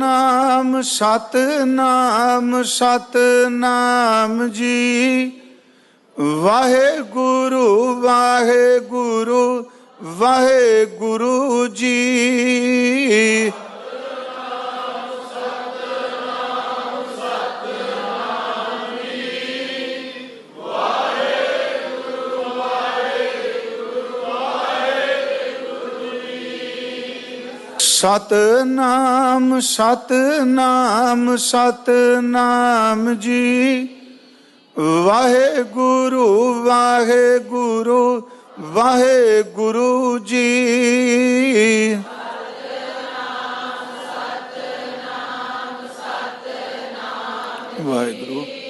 ਸਤਨਾਮ ਸਤਨਾਮ ਸਤਨਾਮ ਜੀ। ਵਾਹਿਗੁਰੂ ਵਾਹਿਗੁਰੂ ਵਾਹਿਗੁਰੂ ਜੀ। ਸਤਨਾਮ ਸਤਨਾਮ ਸਤਨਾਮ ਜੀ। ਵਾਹਿਗੁਰੂ ਵਾਹਿਗੁਰੂ ਵਾਹਿਗੁਰੂ ਜੀ। ਵਾਹਿਗੁਰੂ।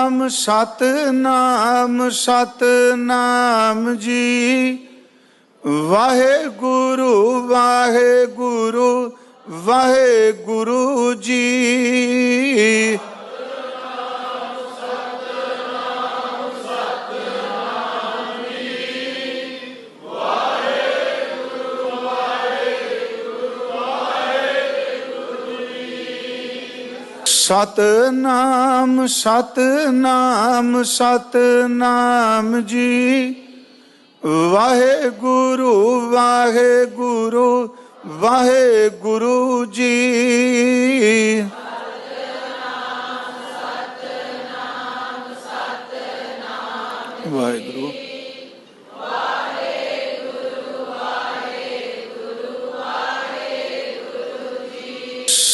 ਨਾਮ ਸਤਨਾਮ ਸਤਨਾਮ ਜੀ। ਵਾਹਿਗੁਰੂ ਵਾਹਿਗੁਰੂ ਵਾਹਿਗੁਰੂ ਜੀ। ਸਤਨਾਮ ਸਤਨਾਮ ਸਤਨਾਮ ਜੀ। ਵਾਹਿਗੁਰੂ ਵਾਹਿਗੁਰੂ ਵਾਹਿਗੁਰੂ ਜੀ। ਵਾਹਿਗੁਰੂ।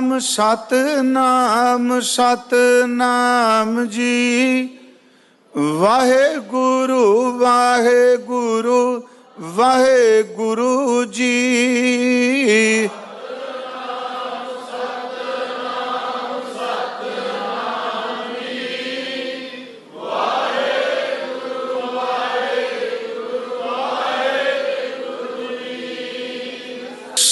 ਨਾਮ ਸਤਨਾਮ ਸਤਨਾਮ ਜੀ। ਵਾਹਿਗੁਰੂ ਵਾਹਿਗੁਰੂ ਵਾਹਿਗੁਰੂ ਜੀ।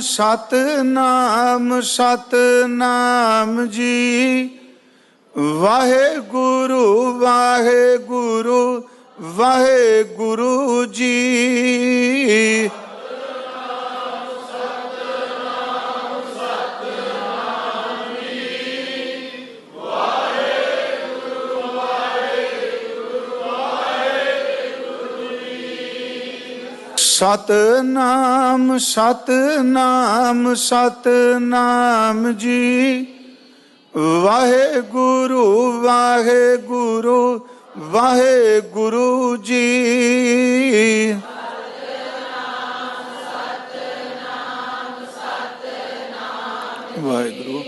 ਨਾਮ ਸਤਨਾਮ ਸਤਨਾਮ ਜੀ। ਵਾਹਿਗੁਰੂ ਵਾਹਿਗੁਰੂ ਵਾਹਿਗੁਰੂ ਜੀ। ਸਤਨਾਮ ਸਤਨਾਮ ਸਤਨਾਮ ਜੀ। ਵਾਹਿਗੁਰੂ ਵਾਹਿਗੁਰੂ ਵਾਹਿਗੁਰੂ ਜੀ। ਵਾਹਿਗੁਰੂ।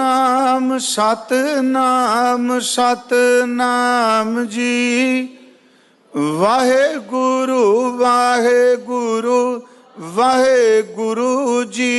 ਨਾਮ ਸਤਨਾਮ ਸਤਨਾਮ ਜੀ। ਵਾਹਿਗੁਰੂ ਵਾਹਿਗੁਰੂ ਵਾਹਿਗੁਰੂ ਜੀ।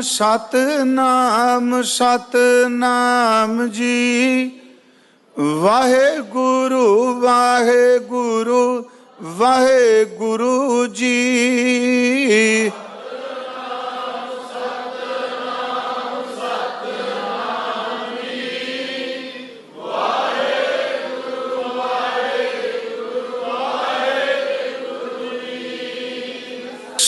ਨਾਮ ਸਤਨਾਮ ਸਤਨਾਮ ਜੀ। ਵਾਹਿਗੁਰੂ ਵਾਹਿਗੁਰੂ ਵਾਹਿਗੁਰੂ ਜੀ।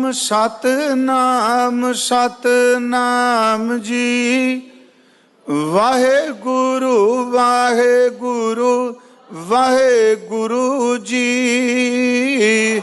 ਨਾਮ ਸਤਨਾਮ ਸਤਨਾਮ ਜੀ। ਵਾਹਿਗੁਰੂ ਵਾਹਿਗੁਰੂ ਵਾਹਿਗੁਰੂ ਜੀ।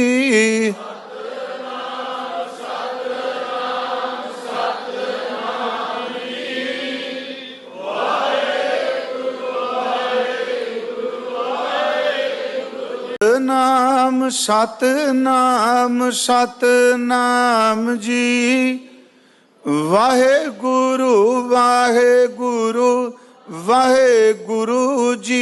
ਨਾਮ ਸਤਨਾਮ ਸਤਨਾਮ ਜੀ। ਵਾਹਿਗੁਰੂ ਵਾਹਿਗੁਰੂ ਵਾਹਿਗੁਰੂ ਜੀ।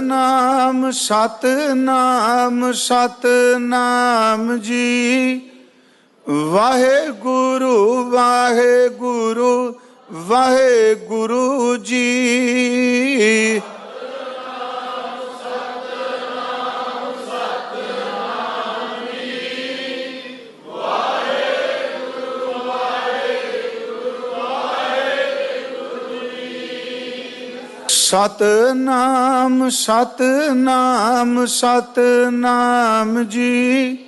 ਨਾਮ ਸਤਨਾਮ ਸਤਨਾਮ ਜੀ। ਵਾਹਿਗੁਰੂ ਵਾਹਿਗੁਰੂ ਵਾਹਿਗੁਰੂ ਜੀ। ਸਤਨਾਮ ਸਤਨਾਮ ਸਤਨਾਮ ਜੀ।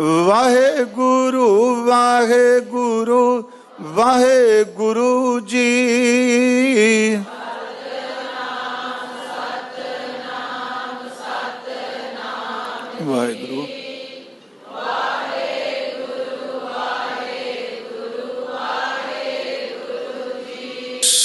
ਵਾਹਿਗੁਰੂ ਵਾਹਿਗੁਰੂ ਵਾਹਿਗੁਰੂ ਜੀ।